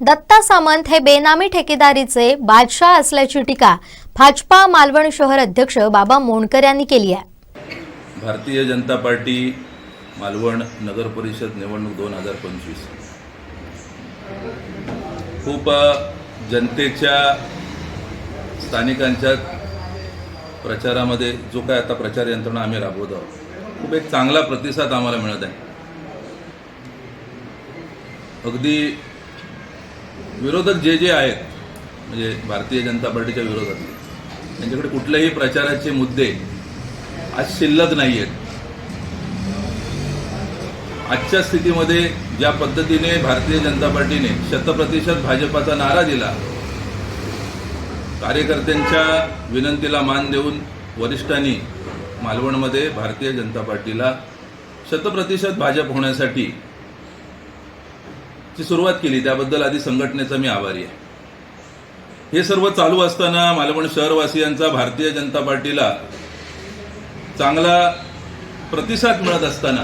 दत्ता सामंत हे बेनामी ठेकेदारीचे बादशाह असल्याची टीका भाजपा मालवण शहर अध्यक्ष बाबा मोणकर यांनी केली आहे. भारतीय जनता पार्टी मालवण नगर परिषद निवडणूक दोन हजार पंचवीस. खूप जनतेच्या स्थानिकांच्या प्रचारामध्ये जो काय आता प्रचार यंत्रणा आम्ही राबवत आहोत खूप एक चांगला प्रतिसाद आम्हाला मिळत आहे. अगदी विरोधक जे जे आहेत म्हणजे भारतीय जनता पार्टीच्या विरोधातले त्यांच्याकडे कुठल्याही प्रचाराचे मुद्दे आज शिल्लक नाही आहेत आजच्या स्थितीमध्ये ज्या पद्धतीने भारतीय जनता पार्टीने शतप्रतिशत भाजपाचा नारा दिला कार्यकर्त्यांच्या विनंतीला मान देऊन वरिष्ठांनी मालवणमध्ये भारतीय जनता पार्टीला शतप्रतिशत भाजप होण्यासाठी ची सुरुवात केली. त्याबद्दल आधी संघटनेचा मी आभारी आहे. हे सर्व चालू असताना मालवण शहरवासियांचा भारतीय जनता पार्टीला चांगला प्रतिसाद मिळत असताना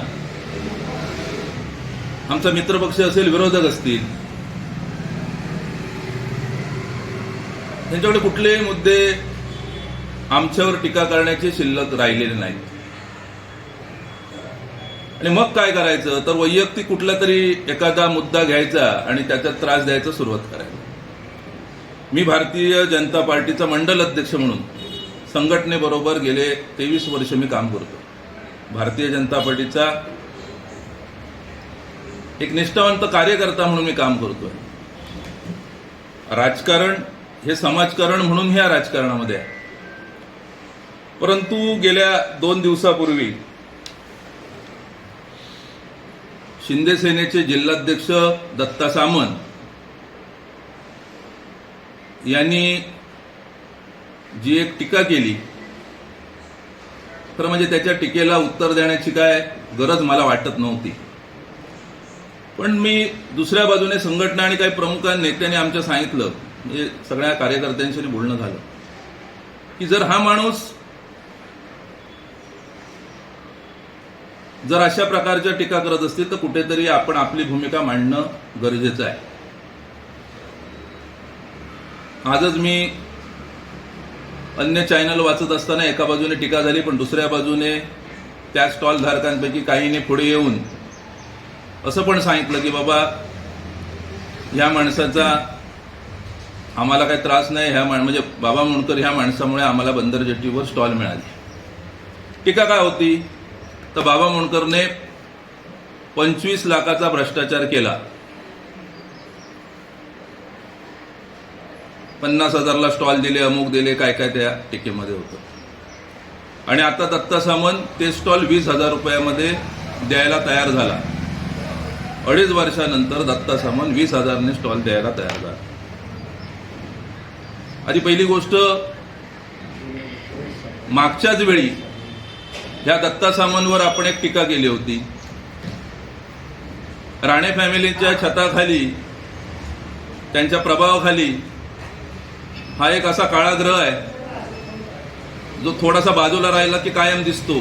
आमचा मित्रपक्ष असेल विरोधक असतील त्यांच्याकडे कुठलेही मुद्दे आमच्यावर टीका करण्याचे शिल्लक राहिलेले नाहीत. आणि मग काय करायचं? तर वैयक्तिक कुठला तरी एखादा मुद्दा घ्यायचा आणि त्याच्यात त्रास द्यायचा सुरुवात करायला. मी भारतीय जनता पार्टीचा मंडल अध्यक्ष म्हणून संघटनेबरोबर गेले तेवीस वर्ष मी काम करतो. भारतीय जनता पार्टीचा एक निष्ठावंत कार्यकर्ता म्हणून मी काम करतोय. राजकारण हे समाजकारण म्हणून ह्या राजकारणामध्ये आहे. परंतु गेल्या दोन दिवसापूर्वी शिंदे सेनेचे जिल्हाध्यक्ष दत्ता सामंत यांनी जी एक टीका केली तर म्हणजे त्याच्या टीकेला उत्तर देण्याची काय गरज मला वाटत नव्हती. पण मी दुसऱ्या बाजूने संघटना आणि काही प्रमुख नेत्यांनी आमच्या सांगितलं म्हणजे सगळ्या कार्यकर्त्यांशी बोलणं झालं की जर हा माणूस जर अशा प्रकारच्या टीका करत असतील तर कुठेतरी आपण आपली भूमिका मांडणं गरजेचं आहे. आजच मी अन्य चॅनल वाचत असताना एका बाजूने टीका झाली पण दुसऱ्या बाजूने त्या स्टॉल धारकांपैकी काहीने पुढे येऊन असं पण सांगितलं की बाबा ह्या माणसाचा आम्हाला काही त्रास नाही ह्या माण म्हणजे बाबा मुणकर ह्या माणसामुळे आम्हाला बंदर जेट्टीवर स्टॉल मिळाली. टीका काय होती? तर बाबा मुणकरने पंचवीस लाखाचा भ्रष्टाचार केला. पन्नास हजारला स्टॉल दिले अमुक दिले काय काय त्या टीकेमध्ये होतं. आणि आता दत्ता सामंत ते स्टॉल वीस हजार रुपयामध्ये द्यायला तयार झाला. अडीच वर्षानंतर दत्ता सामंत वीस हजारने स्टॉल द्यायला तयार झाला. आधी पहिली गोष्ट मागच्याच वेळी ह्या दत्ता सामंतवर आपण एक टीका केली होती. राणे फॅमिलीच्या छताखाली त्यांच्या प्रभावाखाली हा एक असा काळा ग्रह आहे जो थोडासा बाजूला राहिला की कायम दिसतो.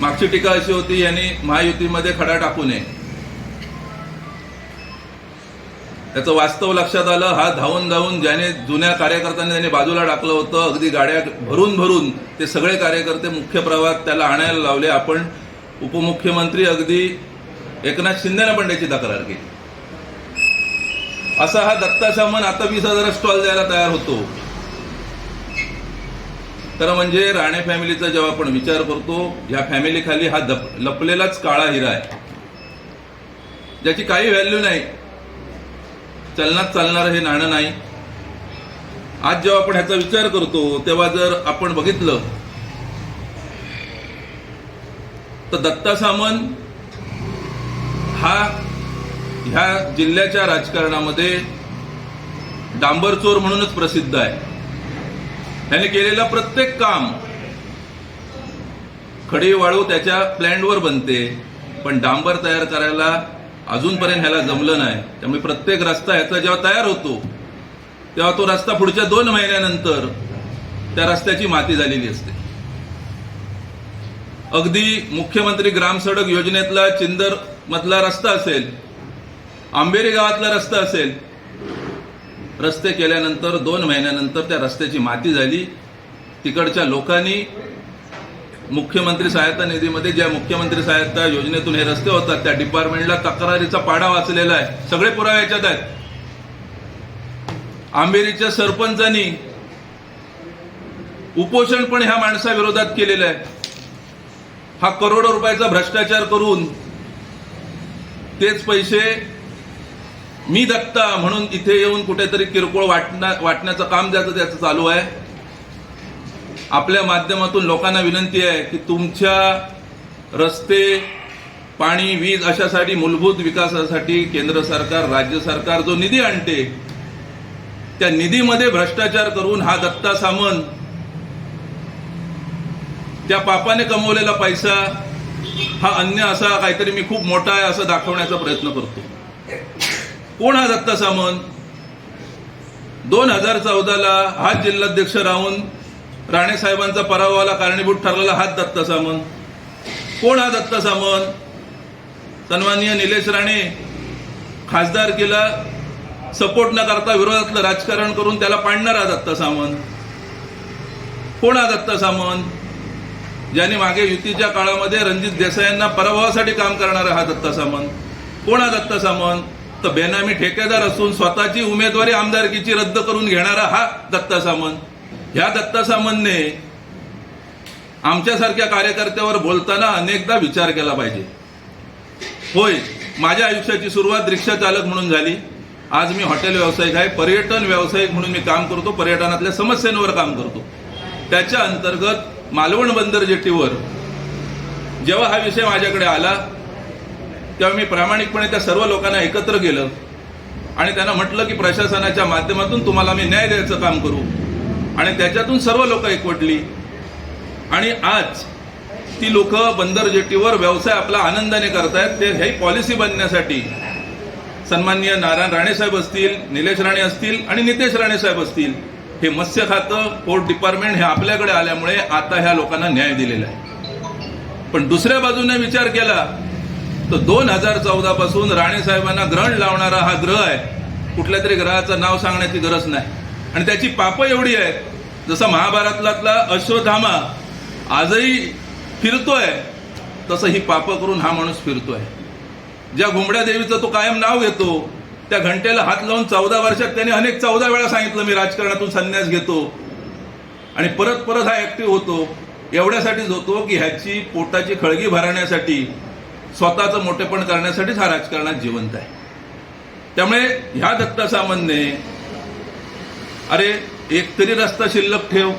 मागची टीका अशी होती यांनी महायुतीमध्ये खडा टाकू नये. त्याचं वास्तव लक्षात आलं हा धावून धावून ज्याने जुन्या कार्यकर्त्यांनी त्याने बाजूला टाकलं होतं अगदी गाड्या भरून भरून ते सगळे कार्यकर्ते मुख्य प्रवाहात त्याला आणायला लावले. आपण उपमुख्यमंत्री अगदी एकनाथ शिंदेनं पण त्याची तक्रार केली. असा हा दत्ता सामन आता वीस हजार स्टॉल द्यायला तयार होतो. तर म्हणजे राणे फॅमिलीचा जेव्हा आपण विचार करतो ह्या फॅमिली खाली हा लपलेलाच काळा हिरा आहे. ज्याची काही व्हॅल्यू नाही. चलनात चालणारं हे नाणं नाही. आज जेव्हा आपण ह्याचा विचार करतो तेव्हा जर आपण बघितलं तर दत्ता सामंत हा ह्या जिल्ह्याच्या राजकारणामध्ये डांबरचोर म्हणूनच प्रसिद्ध आहे. त्याने केलेलं प्रत्येक काम खडी वाळू त्याच्या प्लॅनवर बनते पण डांबर तयार करायला अजूनपर्यंत ह्याला जमलं नाही. त्यामुळे प्रत्येक रस्ता ह्याचा जेव्हा तयार होतो तेव्हा तो रस्ता पुढच्या दोन महिन्यानंतर त्या रस्त्याची माती झालेली असते. अगदी मुख्यमंत्री ग्राम सडक योजनेतला चिंदर मधला रस्ता असेल आंबेरी गावातला रस्ता असेल रस्ते केल्यानंतर दोन महिन्यानंतर त्या रस्त्याची माती झाली. तिकडच्या लोकांनी मुख्यमंत्री सहायता निधीमध्ये ज्या मुख्यमंत्री सहायता योजनेतून हे रस्ते होतात त्या डिपार्टमेंटला तक्रारीचा पाडा वाचलेला आहे. सगळे पुरावे याच्यात आहेत. आंबेरीच्या सरपंचांनी उपोषण पण ह्या माणसाविरोधात केलेलं आहे. हा करोडो रुपयाचा भ्रष्टाचार करून तेच पैसे मी दत्ता म्हणून इथे येऊन कुठेतरी किरकोळ वाटण्या वाटण्याचं काम ज्याचं त्याचं चालू आहे. आपल्या माध्यमातून लोकांना विनंती आहे की तुमच्या रस्ते पाणी वीज अशासाठी मूलभूत विकासासाठी केंद्र सरकार राज्य सरकार जो निधी आणते त्या निधीमध्ये भ्रष्टाचार करून हा दत्ता सामंत त्या पापाने कमवलेला पैसा हा अन्य असा काहीतरी मी खूप मोठा आहे असं दाखवण्याचा प्रयत्न करतो. कोण हा दत्ता सामंत? दोन हजार चौदाला हा जिल्हाध्यक्ष राहून राणे साहेबांचा पराभवाला कारणीभूत ठरलेला हाच दत्ता सामंत. कोण हा दत्ता सामंत? सन्माननीय निलेश राणे खासदार केला सपोर्ट न करता विरोधातलं राजकारण करून त्याला पाडणारा दत्ता सामंत. कोण हा दत्ता सामंत? ज्यांनी मागे युतीच्या काळामध्ये रणजित देसाईंना पराभवासाठी काम करणारा हा दत्ता सामंत. कोण हा दत्ता सामंत? तर बेनामी ठेकेदार असून स्वतःची उमेदवारी आमदारकीची रद्द करून घेणारा हा दत्ता सामंत. ह्या दत्ता सामंतने आमच्यासारख्या कार्यकर्त्यावर बोलताना अनेकदा विचार केला पाहिजे. होय माझ्या आयुष्याची सुरुवात रिक्षा चालक म्हणून झाली. आज मी हॉटेल व्यावसायिक आहे. पर्यटन व्यावसायिक म्हणून मी काम करतो. पर्यटनातल्या समस्यांवर काम करतो. त्याच्या अंतर्गत मालवण बंदर जेटीवर जेव्हा हा विषय माझ्याकडे आला तेव्हा मी प्रामाणिकपणे त्या सर्व लोकांना एकत्र केलं आणि त्यांना म्हटलं की प्रशासनाच्या माध्यमातून तुम्हाला मी न्याय द्यायचं काम करू. आणि त्याच्यातून सर्व लोक एकवटली. आणि आज ती लोक बंदर जेटीवर व्यवसाय आपला आनंदाने करतायत ते हे पॉलिसी बनण्यासाठी सन्माननीय नारायण राणे साहेब असतील निलेश राणे असतील आणि नितेश राणे साहेब असतील हे मत्स्य खातं पोर्ट डिपार्टमेंट हे आपल्याकडे आल्यामुळे आता ह्या लोकांना न्याय दिलेला आहे. पण दुसऱ्या बाजूने विचार केला तर दोन हजार चौदा पासून राणे साहेबांना ग्रहण लावणारा हा ग्रह आहे. कुठल्या तरी ग्रहाचं नाव सांगण्याची गरज नाही. आणि त्याची पापं एवढी आहेत. जसं महाभारतलातला अश्वधामा आजही फिरतोय तसं ही पापं करून हा माणूस फिरतोय. ज्या घुमड्या देवीचं तो कायम नाव घेतो त्या घंटेला हात लावून चौदा वर्षात त्याने अनेक चौदा वेळा सांगितलं मी राजकारणातून संन्यास घेतो. आणि परत परत हा ऍक्टिव्ह होतो. एवढ्यासाठीच होतो की ह्याची पोटाची खळगी भरण्यासाठी स्वतःचं मोठेपण करण्यासाठीच हा राजकारणात जिवंत आहे. त्यामुळे ह्या दत्ता सामंतने अरे एक तरी रस्ता शिल्लक ठेव.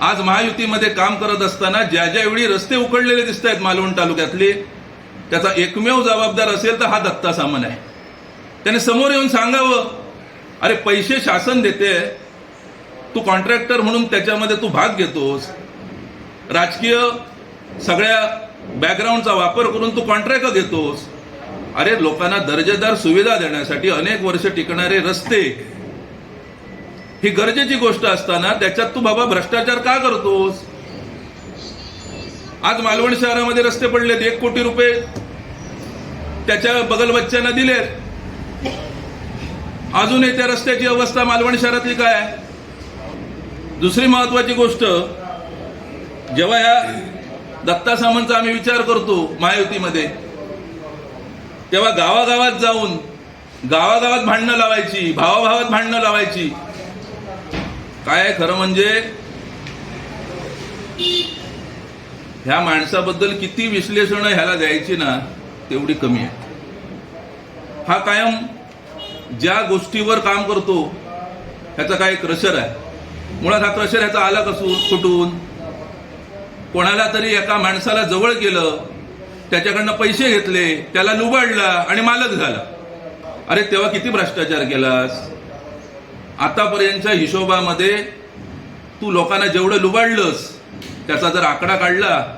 आज महायुतीमध्ये काम करत असताना ज्या ज्यावेळी रस्ते उकडलेले दिसत आहेत मालवण तालुक्यातले त्याचा एकमेव जबाबदार असेल तर हा दत्ता सामान आहे. त्याने समोर येऊन सांगावं अरे पैसे शासन देते तू कॉन्ट्रॅक्टर म्हणून त्याच्यामध्ये तू भाग घेतोस. राजकीय सगळ्या बॅकग्राऊंडचा वापर करून तू कॉन्ट्रॅक्ट घेतोस. अरे लोकांना दर्जेदार सुविधा देण्यासाठी अनेक वर्ष टिकणारे रस्ते ही गरजेची गोष्ट असताना त्याच्यात तू बाबा भ्रष्टाचार का करतोस? आज मालवण शहरामध्ये रस्ते पडलेत एक कोटी रुपये त्याच्या बगल बच्च्यांना दिलेत. अजूनही त्या रस्त्याची अवस्था मालवण शहरातली काय दुसरी महत्वाची गोष्ट जेव्हा या दत्ता सामंतचा आम्ही विचार करतो महायुतीमध्ये तेव्हा गावागावात जाऊन गावागावात भांडणं लावायची भावाभावात भांडणं लावायची. काय खरं म्हणजे? ह्या माणसाबद्दल किती विश्लेषण ह्याला द्यायची ना तेवढी कमी आहे. हा कायम ज्या गोष्टीवर काम करतो ह्याचा काय क्रशर आहे. मुळात हा क्रशर ह्याचा आला कसून कुठून? कोणाला तरी एका माणसाला जवळ केलं त्याच्याकडनं पैसे घेतले त्याला लुबाडला आणि मालक झाला. अरे तेव्हा किती भ्रष्टाचार केलास? आतापर्यंतच्या हिशोबामध्ये तू लोकांना जेवढं लुबाडलंस त्याचा जर आकडा काढला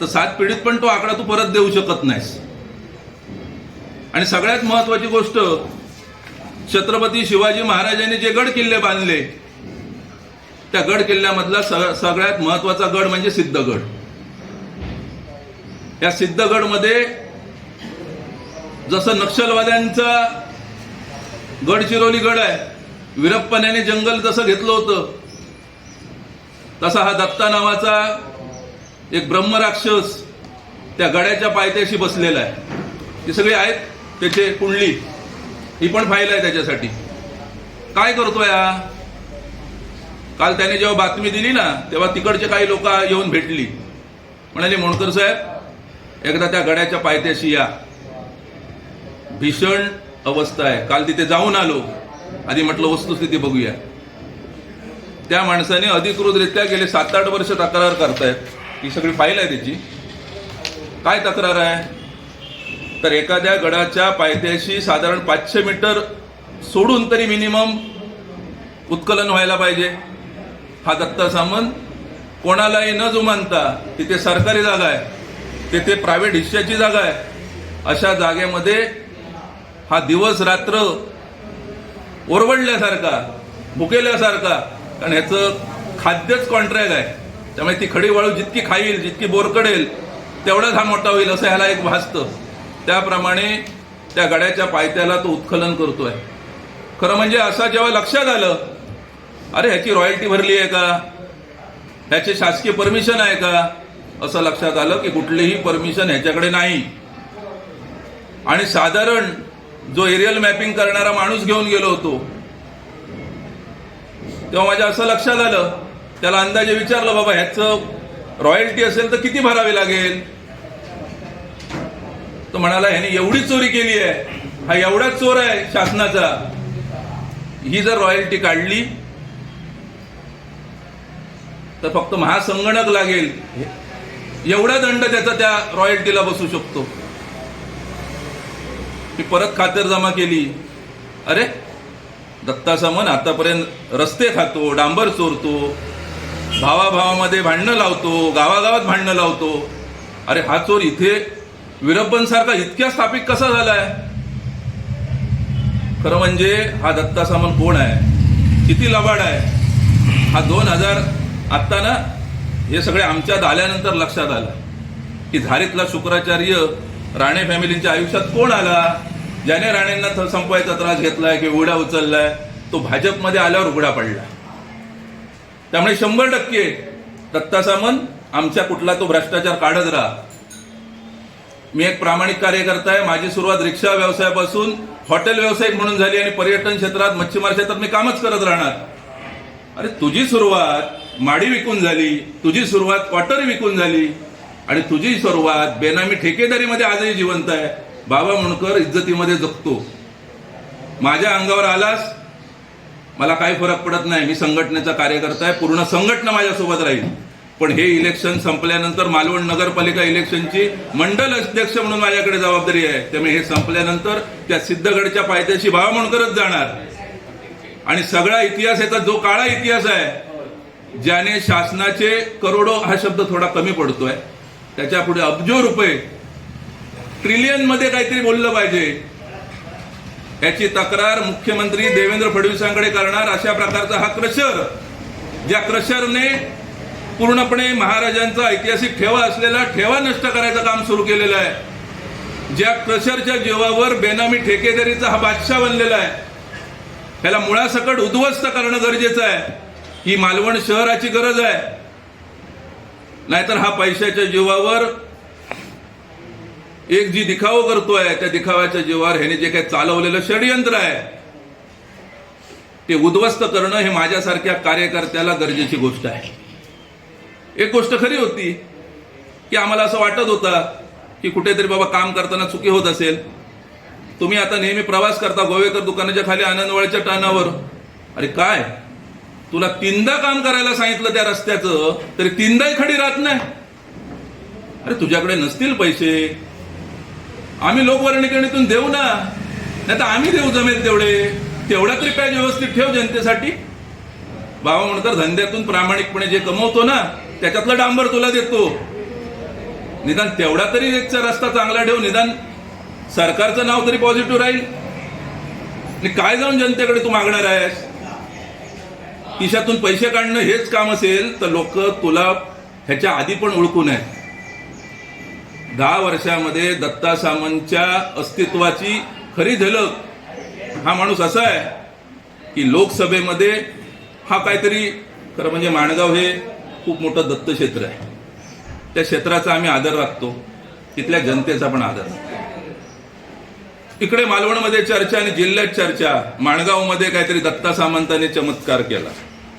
तर सात पिढीत पण तो आकडा तू परत देऊ शकत नाहीस. आणि सगळ्यात महत्वाची गोष्ट छत्रपती शिवाजी महाराजांनी जे गड किल्ले बांधले त्या गड किल्ल्यामधला स- सगळ्यात महत्त्वाचा गड म्हणजे सिद्धगड. या सिद्धगडमध्ये जसं नक्षलवाद्यांचा गडचिरोली गड आहे वीरप्पनाने जंगल जसं घेतलं होतं तसा हा दत्ता नावाचा एक ब्रह्मराक्षस त्या गड्याच्या पायथ्याशी बसलेला आहे. ती सगळी आहेत त्याचे कुंडली. ही पण फाईल आहे त्याच्यासाठी. काय करतोय हा काल त्याने जेव्हा बातमी दिली ना तेव्हा तिकडचे काही लोक येऊन भेटली. म्हणाले मोणकर साहेब एकदा त्या गड्याच्या पायथ्याशी या. भीषण अवस्था आहे. काल तिथे जाऊन आलो. आधी म्हटलं वस्तुस्थिती बघूया. त्या माणसाने अधिकृतरित्या गेले सात आठ वर्ष तक्रार करतायत. ही सगळी फाईल आहे त्याची. काय तक्रार आहे? तर एखाद्या गडाच्या पायथ्याशी साधारण पाचशे मीटर सोडून तरी मिनिमम उत्कलन व्हायला पाहिजे. हा दत्ता सामंत कोणालाही न जुमानता तिथे सरकारी जागा आहे. तिथे प्रायव्हेट हिश्श्याची जागा आहे. अशा जागेमध्ये हा दिवस रात्र ओरवडल्यासारखा भुकेल्यासारखा. कारण ह्याचं खाद्यच कॉन्ट्रॅक्ट आहे. त्यामुळे ती खडी वाळू जितकी खाईल जितकी बोरकडेल तेवढाच हा मोठा होईल असं ह्याला एक भासतं. त्याप्रमाणे त्या गड्याच्या पायथ्याला तो उत्खलन करतोय. खरं म्हणजे असं जेव्हा लक्षात आलं अरे ह्याची रॉयल्टी भरली आहे का? ह्याचे शासकीय परमिशन आहे का? असं लक्षात आलं की कुठलीही परमिशन ह्याच्याकडे नाही. आणि साधारण जो एरियल मॅपिंग करणारा माणूस घेऊन गेलो होतो. तेव्हा माझ्या असं लक्षात आलं त्याला अंदाजे विचारलं बाबा ह्याचं रॉयल्टी असेल तर किती भरावी लागेल? तो म्हणाला ह्याने एवढी चोरी केली आहे. हा एवढा चोर आहे शासनाचा. ही जर रॉयल्टी काढली तर फक्त महासंगणक लागेल. एवढा दंड त्याचा त्या रॉयल्टीला बसू शकतो. ती परत खातर जमा केली. अरे दत्ता मन आतापर्यंत रस्ते खातो डांबर चोरतो भावाभावामध्ये भांडणं लावतो गावागावात भांडणं लावतो. अरे हा चोर इथे विरब्बन सारखा इतक्या स्थापित कसा झालाय? खरं म्हणजे हा दत्ता सामंत कोण आहे? किती लबाड आहे? हा दोन हजार आत्ता ना हे सगळे आमच्यात आल्यानंतर लक्षात आलं. की झारीतला शुक्राचार्य राणे फॅमिलीच्या आयुष्यात कोण आला? ज्याने राणेंना संपवायचा त्रास घेतलाय किंवा उघडा उचललाय तो भाजपमध्ये आल्यावर उघडा पडला. त्यामुळे शंभर टक्के दत्ता सामंत आमच्या कुठला तो भ्रष्टाचार काढत राहा. मी एक प्रामाणिक कार्यकर्ता आहे माझी सुरुवात रिक्षा व्यवसायापासून हॉटेल व्यावसायिक म्हणून झाली आणि पर्यटन क्षेत्रात मच्छीमार क्षेत्रात मी कामच करत राहणार. अरे तुझी सुरुवात माडी विकून झाली तुझी सुरुवात क्वार्टर विकून झाली. आणि तुझी सुरुवात बेनामी ठेकेदारीमध्ये आजही जिवंत आहे. बाबा मुणकर इज्जतीमध्ये जगतो. माझ्या अंगावर आलास मला काही फरक पडत नाही. मी संघटनेचा कार्यकर्ता आहे पूर्ण संघटना माझ्यासोबत राहील. पण हे इलेक्शन संपल्यानंतर मालवण नगरपालिका इलेक्शनची मंडल अध्यक्ष म्हणून माझ्याकडे जबाबदारी आहे. त्यामुळे हे संपल्यानंतर त्या सिद्धगडच्या पायथ्याशी भावा म्हणकरच जाणार. आणि सगळा इतिहास याचा जो काळा इतिहास आहे ज्याने शासनाचे करोडो हा शब्द थोडा कमी पडतोय. त्याच्या पुढे अब्जो रुपये. ट्रिलियनमध्ये काहीतरी बोललं पाहिजे. याची तक्रार मुख्यमंत्री देवेंद्र फडणवीसांकडे करणार अशा प्रकारचा हा क्रशर ज्या क्रशरने पूर्णपणे महाराजांचा ऐतिहासिक ठेवा असलेला ठेवा नष्ट करायचं काम सुरू केलेलं आहे. ज्या क्रशरच्या जीवावर बेनामी ठेकेदारीचा हा बादशाह बनलेला आहे. त्याला मुळासकट उद्ध्वस्त करणं गरजेचं आहे. ही मालवण शहराची गरज आहे. नाहीतर हा पैशाच्या जीवावर एक जी दिखावा करतोय त्या दिखाव्याच्या जीवावर ह्याने जे काही चालवलेलं षडयंत्र आहे ते उद्ध्वस्त करणं हे माझ्यासारख्या कार्यकर्त्याला गरजेची गोष्ट आहे. एक गोष्ट खरी होती की आम्हाला असं वाटत होतं की कुठेतरी बाबा काम करताना चुकी होत असेल. तुम्ही आता नेहमी प्रवास करता गोवेकर दुकानाच्या खाली आनंदवाळीच्या टाणावर अरे काय? तुला तीनदा काम करायला सांगितलं त्या रस्त्याचं तरी तीनदाही खडी राहत नाही. अरे तुझ्याकडे नसतील पैसे. आम्ही लोकवर्णिकरणीतून देऊ ना. नाही तर आम्ही देऊ जमेल तेवढे. तेवढा तरी पॅच व्यवस्थित ठेव जनतेसाठी. बाबा म्हणतात धंद्यातून प्रामाणिकपणे जे कमवतो ना त्याच्यातलं डांबर तुला देतो. निदान तेवढा तरी एकचा रस्ता चांगला ठेव. निदान सरकारचं नाव तरी पॉझिटिव्ह राहील. आणि काय जाऊन जनतेकडे तू मागणार आहेस? खिशातून पैसे काढणं हेच काम असेल तर लोक तुला ह्याच्या आधी पण ओळखू नये. दहा वर्षामध्ये दत्ता सामंतच्या अस्तित्वाची खरी झलक हा माणूस असा आहे की लोकसभेमध्ये हा काहीतरी खरं म्हणजे माणगाव हे खूप मोठं दत्त क्षेत्र आहे. त्या क्षेत्राचा आम्ही आदर राखतो. तिथल्या जनतेचा पण आदर इकडे मालवणमध्ये चर्चा आणि जिल्ह्यात चर्चा. माणगावमध्ये काहीतरी दत्ता सामंताने चमत्कार केला.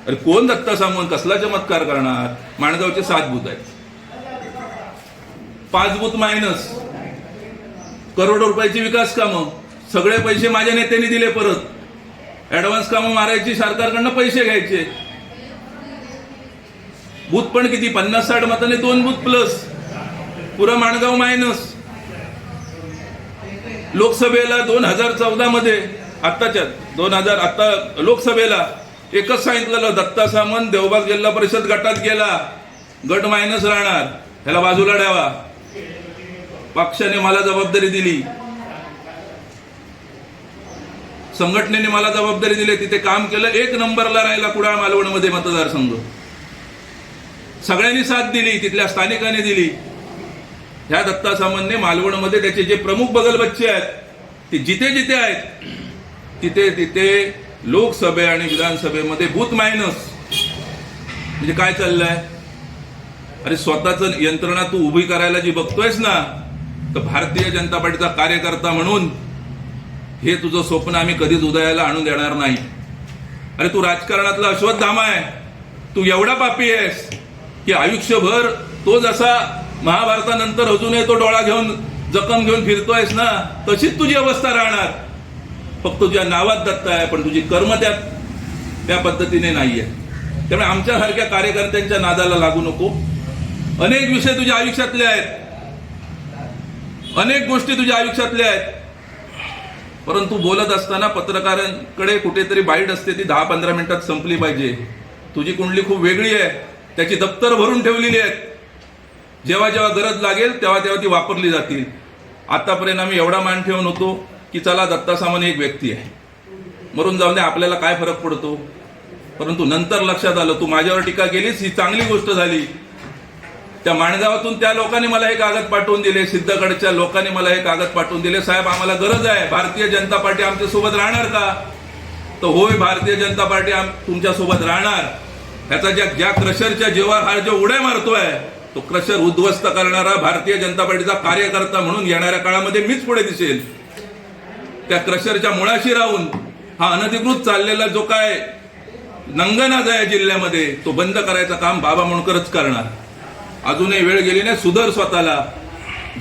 अरे कोण दत्ता सामंत? कसला चमत्कार करणार? माणगावचे सात भूत आहेत. पाच भूत मायनस करोडो रुपयाची विकास कामं. सगळे पैसे माझ्या नेत्यांनी दिले परत. ऍडव्हान्स कामं मारायची सरकारकडनं पैसे घ्यायचे. बूथ पण किती? पन्नास साठ मताने दोन बूथ प्लस पुरा माणगाव मायनस लोकसभेला दोन हजार चौदा मध्ये आत्ताच्या दोन हजार आता लोकसभेला एकच सांगितलेलं दत्ता सामंत देवबाग जिल्हा परिषद गटात गेला. गट मायनस राहणार. ह्याला बाजूला द्यावा पक्षाने मला जबाबदारी दिली. संघटनेने मला जबाबदारी दिली. तिथे काम केलं. एक नंबरला राहिला कुडाळ मालवणमध्ये मतदारसंघ. सगळ्यांनी साथ दिली. तिथल्या स्थानिकाने दिली. ह्या दत्ता सामंतने मालवणमध्ये त्याचे जे प्रमुख बगल बच्चे आहेत ते जिथे जिथे आहेत तिथे तिथे लोकसभे आणि विधानसभेमध्ये बूथ मायनस. म्हणजे काय चाललंय? अरे स्वतःच यंत्रणा तू उभी करायला जी बघतोयस ना तर भारतीय जनता पार्टीचा कार्यकर्ता म्हणून हे तुझं स्वप्न आम्ही कधीच उदयाला आणून देणार नाही. अरे तू राजकारणातला अश्वत्थामा आहे. तू एवढा पापी आहेस की आयुष्यभर तो जसा महाभारतानंतर अजूनही तो डोळा घेऊन जखम घेऊन फिरतोयस ना तशीच तुझी अवस्था राहणार. फक्त तुझ्या नावात दत्त आहे पण तुझी कर्म त्या त्या पद्धतीने नाहीये. त्यामुळे आमच्यासारख्या कार्यकर्त्यांच्या नादाला लागू नको. अनेक विषय तुझ्या आयुष्यातले आहेत. अनेक गोष्टी तुझ्या आयुष्यातल्या आहेत. परंतु बोलत असताना पत्रकारांकडे कुठेतरी बाईट असते ती दहा पंधरा मिनिटात संपली पाहिजे. तुझी कुंडली खूप वेगळी आहे. त्याची दप्तर भरून ठेवलेली आहेत. जेव्हा जेव्हा गरज लागेल तेव्हा तेव्हा ती वापरली जातील. आतापर्यंत आम्ही एवढा मान ठेवून होतो. की चला दत्ता सामान एक व्यक्ती आहे. मरून जाऊन दे आपल्याला काय फरक पडतो? परंतु नंतर लक्षात आलं तू माझ्यावर टीका केलीस ही चांगली गोष्ट झाली. त्या माणगावातून त्या लोकांनी मला हे कागद पाठवून दिले सिद्धगडच्या लोकांनी मला हे कागद पाठवून दिले. साहेब आम्हाला गरज आहे भारतीय जनता पार्टी आमच्यासोबत राहणार का? तर होय भारतीय जनता पार्टी तुमच्यासोबत राहणार. ह्याचा ज्या ज्या क्रशरच्या जेव्हा हा जो उड्या मारतोय तो क्रशर उद्ध्वस्त करणारा भारतीय जनता पार्टीचा कार्यकर्ता म्हणून येणाऱ्या काळामध्ये मीच पुढे दिसेल. त्या क्रशरच्या मुळाशी राहून हा अनधिकृत चाललेला जो काय नंगनाज आहे जिल्ह्यामध्ये तो बंद करायचं काम बाबा मुणकरच करणार. अजूनही वेळ गेली नाही सुधर स्वतःला.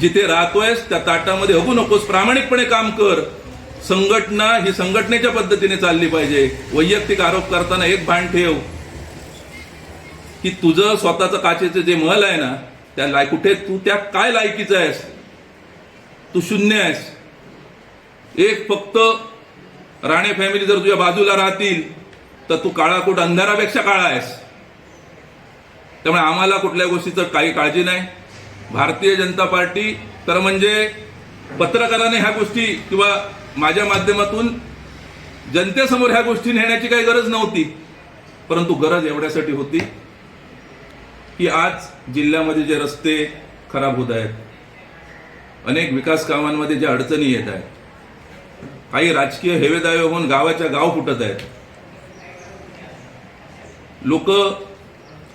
जिथे राहतोयस त्या ताटामध्ये हगू नकोस प्रामाणिकपणे काम कर. संघटना ही संघटनेच्या पद्धतीने चालली पाहिजे. वैयक्तिक आरोप करताना एक भान ठेव. की तुझं स्वतःचं काचेचं जे महल आहे ना त्या लाय कुठे तू त्या काय लायकीचं आहेस? तू शून्य आहेस. एक फक्त राणे फॅमिली जर तुझ्या बाजूला राहतील तर तू काळाकोट अंधारापेक्षा काळा आहेस. त्यामुळे आम्हाला कुठल्या गोष्टीचं काही काळजी नाही. भारतीय जनता पार्टी तर म्हणजे पत्रकाराने ह्या गोष्टी किंवा माझ्या माध्यमातून जनतेसमोर ह्या गोष्टी नेण्याची काही गरज नव्हती. परंतु गरज एवढ्यासाठी होती की आज जिल्ह्यामध्ये जे रस्ते खराब होत आहेत अनेक विकास कामांमध्ये ज्या अडचणी येत आहेत काही राजकीय हेवेदावे होऊन गावाच्या गाव फुटत आहेत. लोक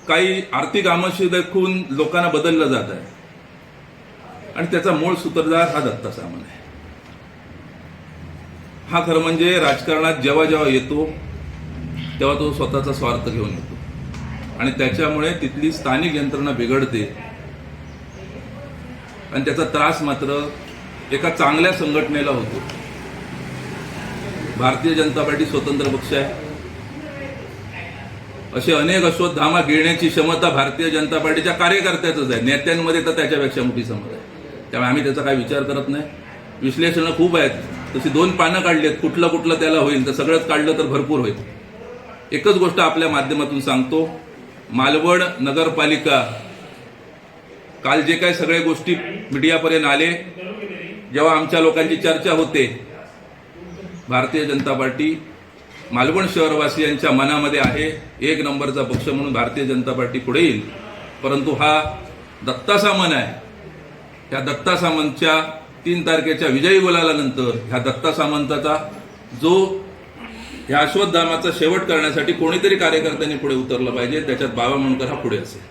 काही आर्थिक आमशी देखून लोकांना बदललं जात आहे. आणि त्याचा मूळ सूत्रधार हा दत्ता सामान आहे. हा खरं म्हणजे राजकारणात जेव्हा जेव्हा येतो तेव्हा तो स्वतःचा स्वार्थ घेऊन येतो. आणि त्याच्यामुळे तिथली स्थानिक यंत्रणा बिघडते. आणि त्याचा त्रास मात्र एका चांगल्या संघटनेला होतो. भारतीय जनता पार्टी स्वतंत्र पक्ष आहे. असे अनेक अश्वत्थामा गिळण्याची क्षमता भारतीय जनता पार्टीच्या कार्यकर्त्याच आहे. नेत्यांमध्ये तर त्याच्यापेक्षा मोठी समज आहे. त्यामुळे आम्ही त्याचा काही विचार करत नाही. विश्लेषणं खूप आहेत. तशी दोन पानं काढली आहेत कुठलं कुठलं त्याला होईल तर सगळंच काढलं तर भरपूर होईल. एकच गोष्ट आपल्या माध्यमातून सांगतो. मालवण नगरपालिका काल जे काही सगळे गोष्टी मीडियापर्यंत आले जेव्हा आमच्या लोकांची चर्चा होते भारतीय जनता पार्टी मालवण शहरवासियांच्या मनामध्ये आहे. एक नंबरचा पक्ष म्हणून भारतीय जनता पार्टी पुढे येईल. परंतु हा दत्ता सामन आहे. ह्या दत्ता सामंतच्या तीन तारखेच्या विजयी गुलालानंतर ह्या दत्ता सामंताचा जो ह्या अश्वत्थामाचा शेवट करण्यासाठी कोणीतरी कार्यकर्त्यांनी पुढे उतरलं पाहिजे त्याच्यात बाबा मोंडकर हा पुढे असेल.